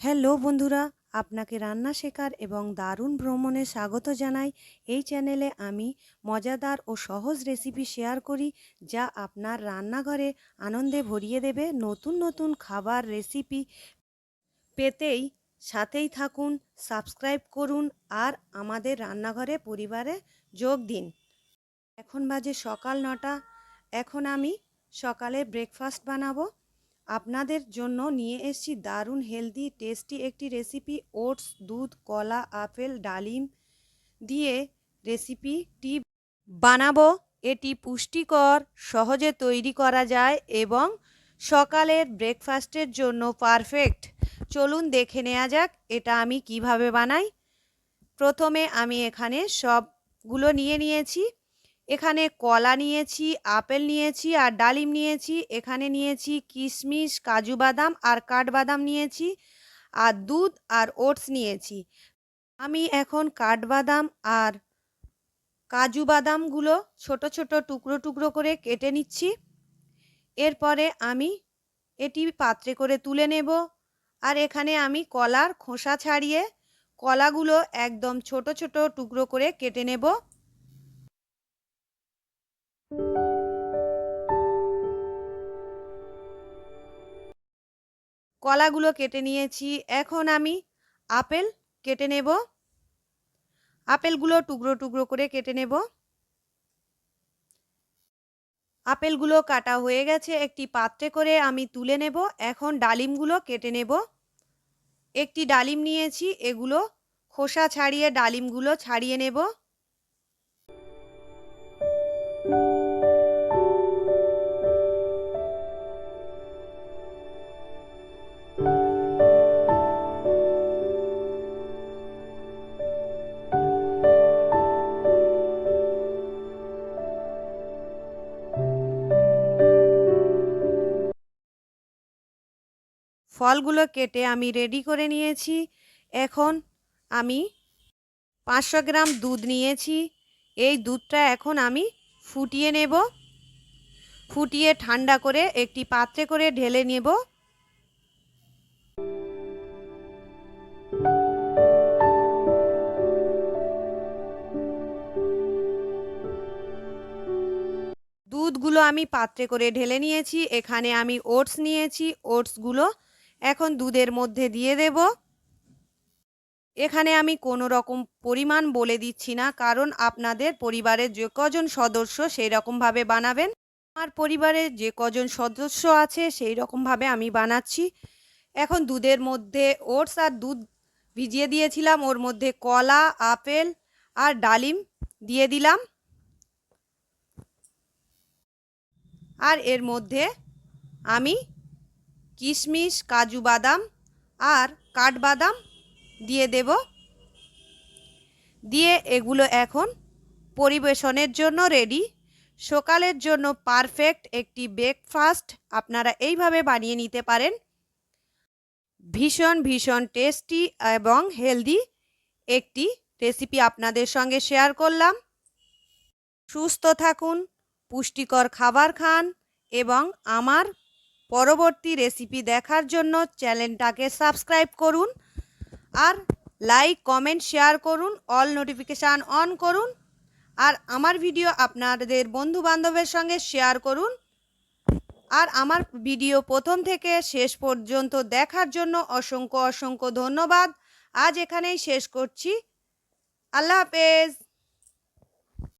Hello বন্ধুরা, আপনাকে রান্না শেখার এবং দারুণ ভ্রমণে স্বাগত জানাই। এই চ্যানেলে আমি মজাদার ও সহজ রেসিপি শেয়ার করি, যা আপনার রান্নাঘরে আনন্দে ভরিয়ে দেবে নতুন নতুন খাবার রেসিপি। পেতেই সাথেই থাকুন, সাবস্ক্রাইব করুন আর আমাদের রান্নাঘরে পরিবারে যোগ দিন। এখন বাজে সকাল নটা, এখন আমি সকালে ব্রেকফাস্ট বানাবো। আপনাদের জন্য নিয়ে এসেছি দারুণ হেলদি, টেস্টি একটি রেসিপি, ওটস, দুধ, কলা, আপেল, ডালিম দিয়ে রেসিপিটি বানাবো। এটি পুষ্টিকর, সহজে তৈরি করা যায় এবং সকালের ব্রেকফাস্টের জন্য পারফেক্ট। চলুন দেখে নেওয়া যাক এটা আমি কীভাবে বানাই। প্রথমে আমি এখানে সবগুলো নিয়ে নিয়েছি। এখানে কলা নিয়েছি, আপেল নিয়েছি আর ডালিম নিয়েছি। এখানে নিয়েছি কিশমিশ, কাজু বাদাম আর কাঠবাদাম নিয়েছি আর দুধ আর ওটস নিয়েছি। আমি এখন কাঠবাদাম আর কাজু বাদামগুলো ছোট ছোট, টুকরো টুকরো করে কেটে নিচ্ছি। এরপরে আমি এটি পাত্রে করে তুলে নেব আর এখানে আমি কলার খোসা ছাড়িয়ে কলাগুলো একদম ছোট ছোট, টুকরো করে কেটে নেব। কলাগুলো কেটে নিয়েছি। এখন আমি আপেল কেটে নেব। আপেলগুলো টুকরো টুকরো করে কেটে নেব। আপেলগুলো কাটা হয়ে গেছে, একটি পাত্রে করে আমি তুলে নেব। এখন ডালিমগুলো কেটে নেব। একটি ডালিম নিয়েছি, এগুলো খোসা ছাড়িয়ে ডালিমগুলো ছাড়িয়ে নেব। ফলগুলো কেটে আমি রেডি করে নিয়েছি। এখন আমি পাঁচশো গ্রাম দুধ নিয়েছি। এই দুধটা এখন আমি ফুটিয়ে নেব। ফুটিয়ে ঠান্ডা করে একটি পাত্রে করে ঢেলে নেব। দুধগুলো আমি পাত্রে করে ঢেলে নিয়েছি। এখানে আমি ওটস নিয়েছি। ওটসগুলো এখন দুধের মধ্যে দিয়ে দেব। এখানে আমি কোনো রকম পরিমাণ বলে দিচ্ছি না, কারণ আপনাদের পরিবারের যে কজন সদস্য সেই রকমভাবে বানাবেন। আমার পরিবারের যে কজন সদস্য আছে সেই রকমভাবে আমি বানাচ্ছি। এখন দুধের মধ্যে ওটস আর দুধ ভিজিয়ে দিয়েছিলাম, ওর মধ্যে কলা, আপেল আর ডালিম দিয়ে দিলাম। আর এর মধ্যে আমি কিশমিশ, কাজু বাদাম আর কাঠবাদাম দিয়ে দেব। দিয়ে এগুলো এখন পরিবেশনের জন্য রেডি সকালের জন্য পারফেক্ট একটি ব্রেকফাস্ট আপনারা এইভাবে বানিয়ে নিতে পারেন। ভীষণ ভীষণ টেস্টি এবং হেলদি একটি রেসিপি আপনাদের সঙ্গে শেয়ার করলাম। সুস্থ থাকুন, পুষ্টিকর খাবার খান এবং আমার পরবর্তী রেসিপি দেখার জন্য চ্যানেলটাকে সাবস্ক্রাইব করুন আর লাইক কমেন্ট শেয়ার করুন অল নোটিফিকেশান অন করুন আর আমার ভিডিও আপনাদের বন্ধু বান্ধবের সঙ্গে শেয়ার করুন আর আমার ভিডিও প্রথম থেকে শেষ পর্যন্ত দেখার জন্য অসংখ্য অসংখ্য ধন্যবাদ। আজ এখানেই শেষ করছি। আল্লাহ হাফেজ।